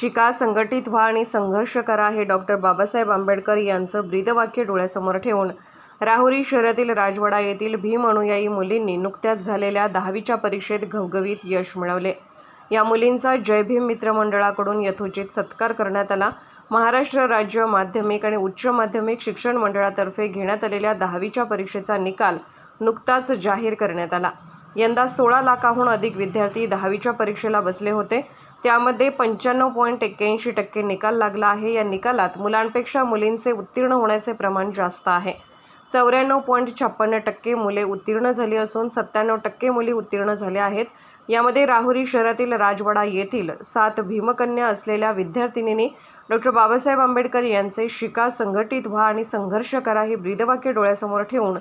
शिका संघटित व्हा आणि संघर्ष करा हे डॉक्टर बाबासाहेब आंबेडकर यांचं ब्रीदवाक्य डोळ्यासमोर ठेवून राहुरी शहरातील राजवाडा येथील भीम अनुयायी मुलींनी नुकत्याच झालेल्या दहावीच्या परीक्षेत घवघवीत यश मिळवले. या मुलींचा जय भीम मित्रमंडळाकडून यथोचित सत्कार करण्यात आला. महाराष्ट्र राज्य माध्यमिक आणि उच्च माध्यमिक शिक्षण मंडळातर्फे घेण्यात आलेल्या दहावीच्या परीक्षेचा निकाल नुकताच जाहीर करण्यात आला. यंदा सोळा लाखाहून अधिक विद्यार्थी दहावीच्या परीक्षेला बसले होते. त्यामध्ये पंच्याण्णव पॉईंट एक्क्याऐंशी टक्के निकाल लागला आहे. या निकालात मुलांपेक्षा मुलींचे उत्तीर्ण होण्याचे प्रमाण जास्त आहे. चौऱ्याण्णव पॉईंट छप्पन्न टक्के मुले उत्तीर्ण झाली असून सत्त्याण्णव टक्के मुली उत्तीर्ण झाल्या आहेत. यामध्ये राहुरी शहरातील राजवाडा येथील सात भीमकन्या असलेल्या विद्यार्थिनींनी डॉक्टर बाबासाहेब आंबेडकर यांचे शिका संघटित व्हा आणि संघर्ष करा हे ब्रीदवाक्य डोळ्यासमोर ठेवून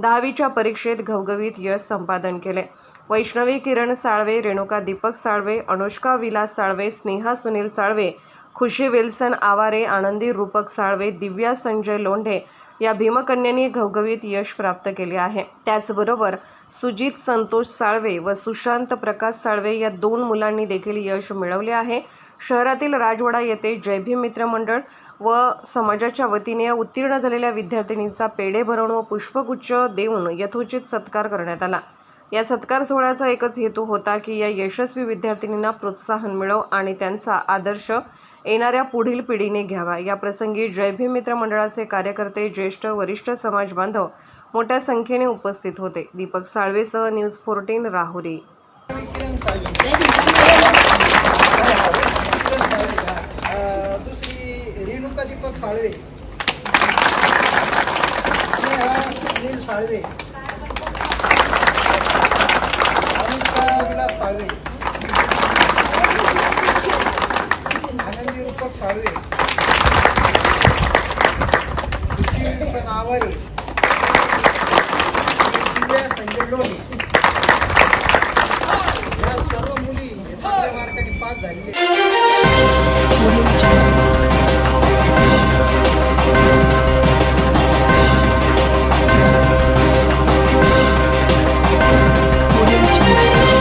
दहावीच्या परीक्षेत घवघवीत यश संपादन केले. वैष्णवी किरण साळवे रेणुका दीपक साळवे अनुष्का विलास साळवे स्नेहा सुनील साळवे खुशी विल्सन आवारे आनंदी रूपक साळवे दिव्या संजय लोंढे या भीमकन्यांनी घवघवीत यश प्राप्त केले आहे. त्याचबरोबर सुजित संतोष साळवे व सुशांत प्रकाश साळवे या दोन मुलांनी देखील यश मिळवले आहे. शहरातील राजवाडा येथे जयभीम मित्र मंडळ व समाजाच्या वतीने या उत्तीर्ण झालेल्या विद्यार्थिनींचा पेढे भरवून व पुष्पगुच्छ देऊन यथोचित सत्कार करण्यात आला. या सत्कार सोहळ्याचा एकच हेतू होता की या यशस्वी विद्यार्थिनींना प्रोत्साहन मिळो आणि त्यांचा आदर्श येणाऱ्या पुढील पिढीने घ्यावा. या प्रसंगी जयभीम मित्र मंडळाचे कार्यकर्ते ज्येष्ठ वरिष्ठ समाज बांधव मोठ्या संख्येने उपस्थित होते. दीपक साळवेसह न्यूज फोर्टीन राहुरी. दुसरी दीपक साळवे. स्नेहा सुनील साळवे. अनुष्का विलास साळवे. आनंदी रूपक साळवे. खुशी संजय लोणी.